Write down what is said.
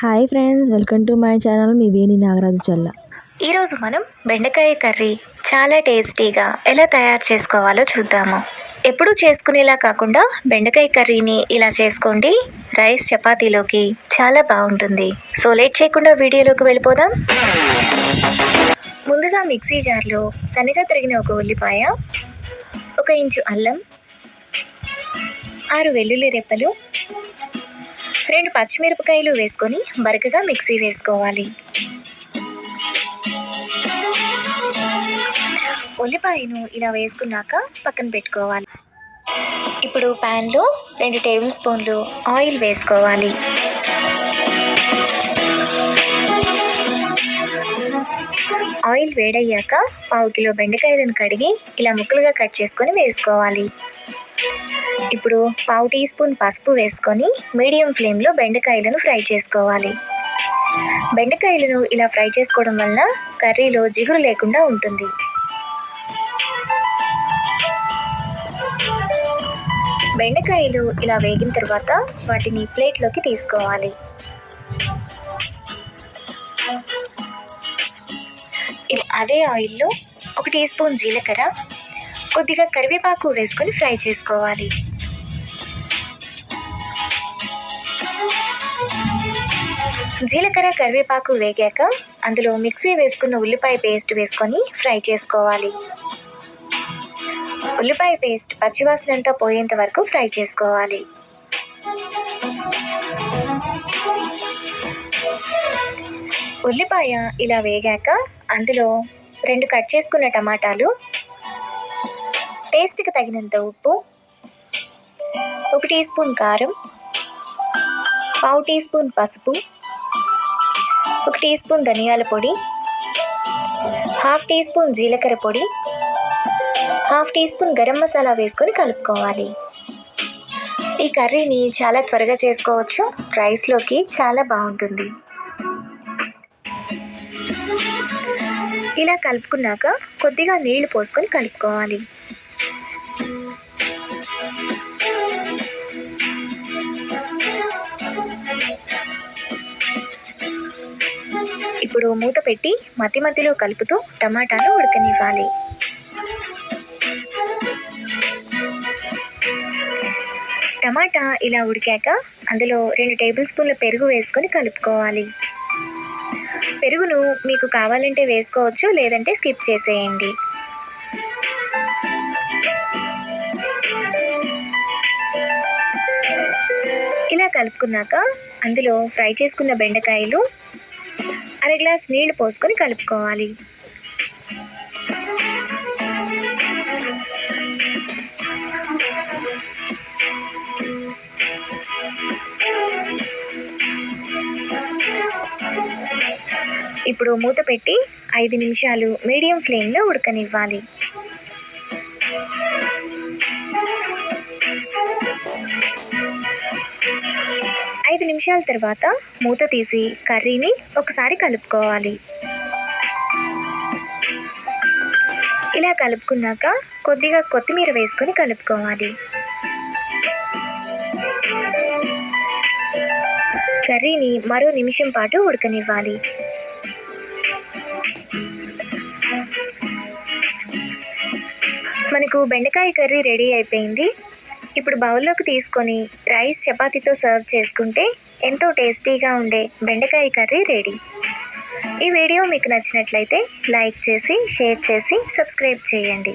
Hi friends welcome to my channel. మీ వేణి నాగరాజు చల్ల. ఈరోజు మనం బెండకాయ కర్రీ చాలా టేస్టీగా ఎలా తయారు చేసుకోవాలో చూద్దాము. ఎప్పుడూ చేసుకునేలా కాకుండా బెండకాయ కర్రీని ఇలా చేసుకోండి. రైస్ చపాతీలోకి చాలా బాగుంటుంది. సో లేట్ చేయకుండా వీడియోలోకి వెళ్ళిపోదాం. ముందుగా మిక్సీ జార్లో సన్నగా తరిగిన ఒక ఉల్లిపాయ ఒక ఇంచు అల్లం ఆరు వెల్లుల్లి రెప్పలు రెండు పచ్చిమిరపకాయలు వేసుకొని బరకగా మిక్సీ వేసుకోవాలి. ఉల్లిపాయను ఇలా వేసుకున్నాక పక్కన పెట్టుకోవాలి. ఇప్పుడు ప్యాన్లో రెండు టేబుల్ స్పూన్లు ఆయిల్ వేసుకోవాలి. ఆయిల్ వేడయ్యాక పావు కిలో బెండకాయలను కడిగి ఇలా ముక్కలుగా కట్ చేసుకొని వేసుకోవాలి. ఇప్పుడు పావు టీ స్పూన్ పసుపు వేసుకొని మీడియం ఫ్లేమ్లో బెండకాయలను ఫ్రై చేసుకోవాలి. బెండకాయలను ఇలా ఫ్రై చేసుకోవడం వలన కర్రీలో జిగురు లేకుండా ఉంటుంది. బెండకాయలు ఇలా వేగిన తర్వాత వాటిని ప్లేట్లోకి తీసుకోవాలి. అదే ఆయిల్లో ఒక టీ స్పూన్ జీలకర్ర కొద్దిగా కరివేపాకు వేసుకొని ఫ్రై చేసుకోవాలి. జీలకర్ర కరివేపాకు వేగాక అందులో మిక్సీ వేసుకున్న ఉల్లిపాయ పేస్ట్ వేసుకొని ఫ్రై చేసుకోవాలి. ఉల్లిపాయ పేస్ట్ పచ్చివాసనంతా పోయేంత వరకు ఫ్రై చేసుకోవాలి. ఉల్లిపాయ ఇలా వేగాక అందులో రెండు కట్ చేసుకున్న టమాటాలు టేస్ట్కి తగినంత ఉప్పు ఒక టీ స్పూన్ కారం పావు టీ స్పూన్ పసుపు ఒక టీ స్పూన్ ధనియాల పొడి హాఫ్ టీ స్పూన్ జీలకర్ర పొడి half teaspoon garam masala వేసుకొని కలుపుకోవాలి. ఈ కర్రీని చాలా త్వరగా చేసుకోవచ్చు. రైస్లోకి చాలా బాగుంటుంది. ఇలా కలుపుకున్నాక కొద్దిగా నీళ్ళు పోసుకొని కలుపుకోవాలి. ఇప్పుడు మూత పెట్టి మధ్య మధ్యలో కలుపుతూ టమాటాలు ఉడకనివ్వాలి. టమాటా ఇలా ఉడికాక అందులో రెండు టేబుల్ స్పూన్ల పెరుగు వేసుకొని కలుపుకోవాలి. పెరుగును మీకు కావాలంటే వేసుకోవచ్చు లేదంటే స్కిప్ చేసేయండి. ఇలా కలుపుకున్నాక అందులో ఫ్రై చేసుకున్న బెండకాయలు అర గ్లాస్ నీళ్ళు పోసుకొని కలుపుకోవాలి. ఇప్పుడు మూత పెట్టి ఐదు నిమిషాలు మీడియం ఫ్లేమ్లో ఉడకనివ్వాలి. నిమిషాల తర్వాత మూత తీసి కర్రీని ఒకసారి కలుపుకోవాలి. ఇలా కలుపుకున్నాక కొద్దిగా కొత్తిమీర వేసుకొని కలుపుకోవాలి. కర్రీని మరో నిమిషం పాటు ఉడకనివ్వాలి. మనకు బెండకాయ కర్రీ రెడీ అయిపోయింది. ఇప్పుడు బౌల్లోకి తీసుకొని రైస్ చపాతీతో సర్వ్ చేసుకుంటే ఎంతో టేస్టీగా ఉండే బెండకాయ కర్రీ రెడీ. ఈ వీడియో మీకు నచ్చినట్లయితే లైక్ చేసి షేర్ చేసి సబ్స్క్రైబ్ చేయండి.